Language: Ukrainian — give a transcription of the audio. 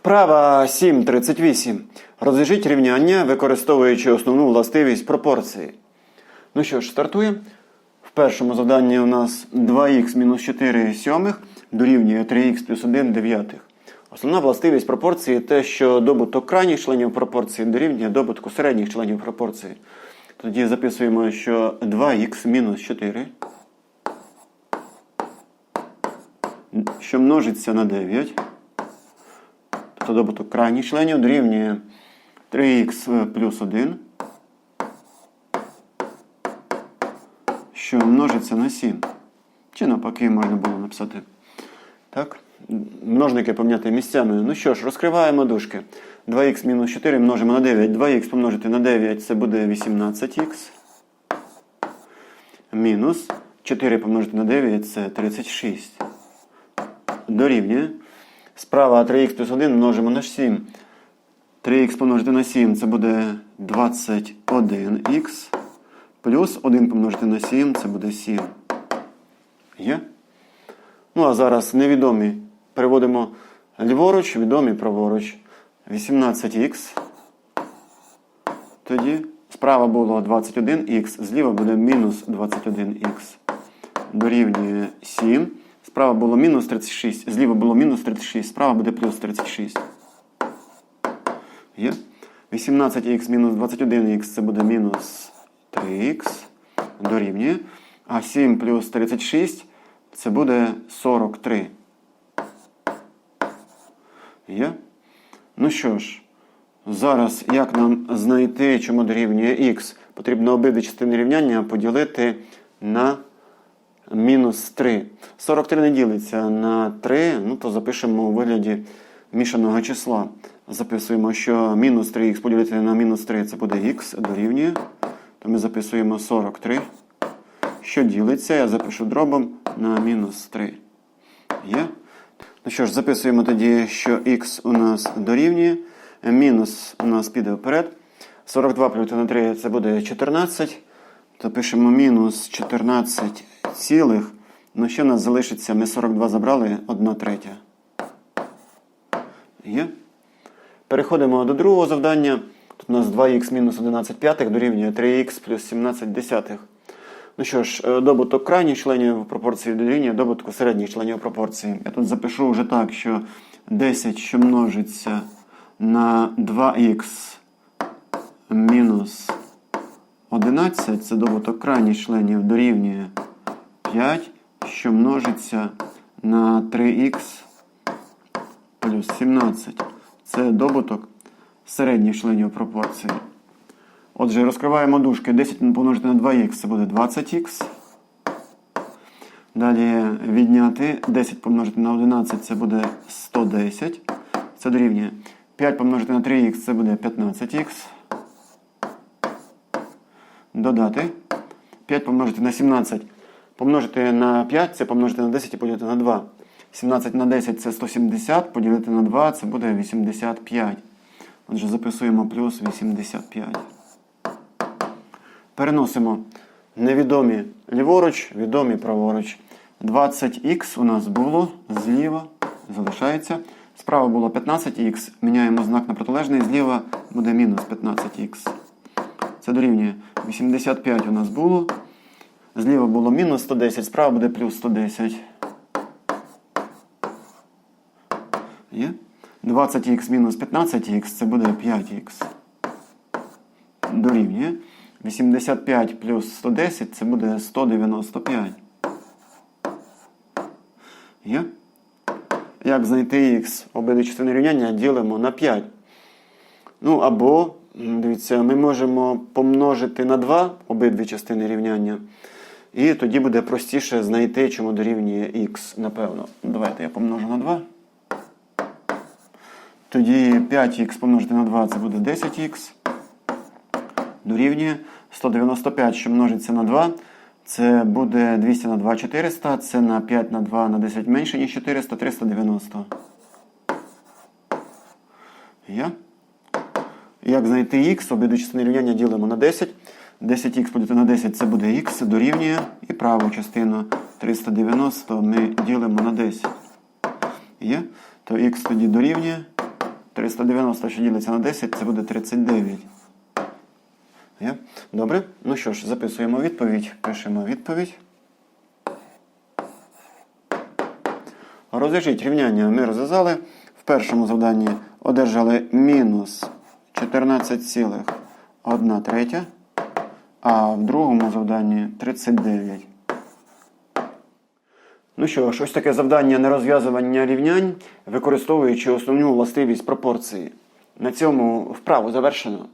Вправа 7.38. Розв'яжіть рівняння, використовуючи основну властивість пропорції. Ну що ж, стартуємо. В першому завданні у нас 2х мінус 4 сьомих дорівнює 3х плюс 1 дев'ятих. Основна властивість пропорції те, що добуток крайніх членів пропорції дорівнює добутку середніх членів пропорції. Тоді записуємо, що 2х мінус 4, що множиться на 9, тобто добуток крайніх членів дорівнює 3х плюс 1, що множиться на 7. Чи навпаки можна було написати. Так? Множники поміняти місцями. Ну що ж, розкриваємо дужки. 2х мінус 4 множимо на 9. 2х помножити на 9 це буде 18х. Мінус 4 помножити на 9 це 36. Дорівнює. Справа 3х плюс 1 множимо на 7. 3х помножити на 7 це буде 21х. Плюс 1 помножити на 7 це буде 7. Є? Ну, а зараз невідомі переводимо ліворуч, відомі праворуч. 18х. Тоді справа було 21х, зліва буде мінус 21х. Дорівнює 7. Справа було мінус 36, зліва було мінус 36, справа буде плюс 36. Є? 18х мінус 21х це буде мінус 3х. Дорівнює. А 7 плюс 36 це буде 43. Є? Ну що ж, зараз як нам знайти, чому дорівнює х? Потрібно обидві частини рівняння поділити на мінус 3. 43 не ділиться на 3, ну то запишемо у вигляді мішаного числа. Записуємо, що мінус 3х поділити на мінус 3 це буде х дорівнює. То ми записуємо 43. Що ділиться, я запишу дробом на мінус 3. Є? Ну що ж, записуємо тоді, що х у нас дорівнює. Мінус у нас піде вперед. 42 плюс на 3 це буде 14. То пишемо мінус 14 цілих. Ну у нас залишиться? Ми 42 забрали 1 третя. Є? Переходимо до другого завдання. Тут у нас 2х мінус 11 п'ятих дорівнює 3х плюс 17 десятих. Ну що ж, е, добуток крайніх членів пропорції дорівнює добутку середніх членів пропорції. Я тут запишу вже так, що 10, що множиться на 2х мінус 11, це добуток крайніх членів дорівнює 5, що множиться на 3х плюс 17. Це добуток середніх членів пропорції. Отже, розкриваємо дужки. 10 помножити на 2х це буде 20х. Далі відняти 10 помножити на 11 це буде 110. Це дорівнює 5 помножити на 3х це буде 15х. Додати 5 помножити на 17. Помножити на 5 це помножити на 10 і поділити на 2. 17 на 10 це 170, поділити на 2 це буде 85. Отже, записуємо плюс 85. Переносимо невідомі ліворуч, відомі праворуч. 20х у нас було зліва, залишається. Справа було 15х, міняємо знак на протилежний, зліва буде мінус 15х. Це дорівнює 85 у нас було. Зліва було мінус 110, справа буде плюс 110. Є? 20х мінус 15х це буде 5х. Дорівнює. 85 плюс 110 це буде 195. Є? Як знайти х? Обидві частини рівняння ділимо на 5. Ну або, дивіться, ми можемо помножити на 2 обидві частини рівняння. І тоді буде простіше знайти, чому дорівнює х, напевно. Давайте я помножу на 2. Тоді 5х помножити на 2 це буде 10х. Дорівнює 195, що множиться на 2. Це буде 200 на 2 400. Це на 5 на 2 на 10 менше, ніж 400, 390. Є? Як знайти х? Обидві частини рівняння ділимо на 10. 10х поділити на 10 це буде х, дорівнює. І праву частину 390 ми ділимо на 10. Є? То х тоді дорівнює 390, що ділиться на 10, це буде 39. Є? Добре? Ну що ж, записуємо відповідь, пишемо відповідь. Розв'яжіть рівняння ми розв'язали. В першому завданні одержали мінус 14,1 третя, а в другому завданні 39. Ну що ж, ось таке завдання на розв'язування рівнянь, використовуючи основну властивість пропорції. На цьому вправу завершено.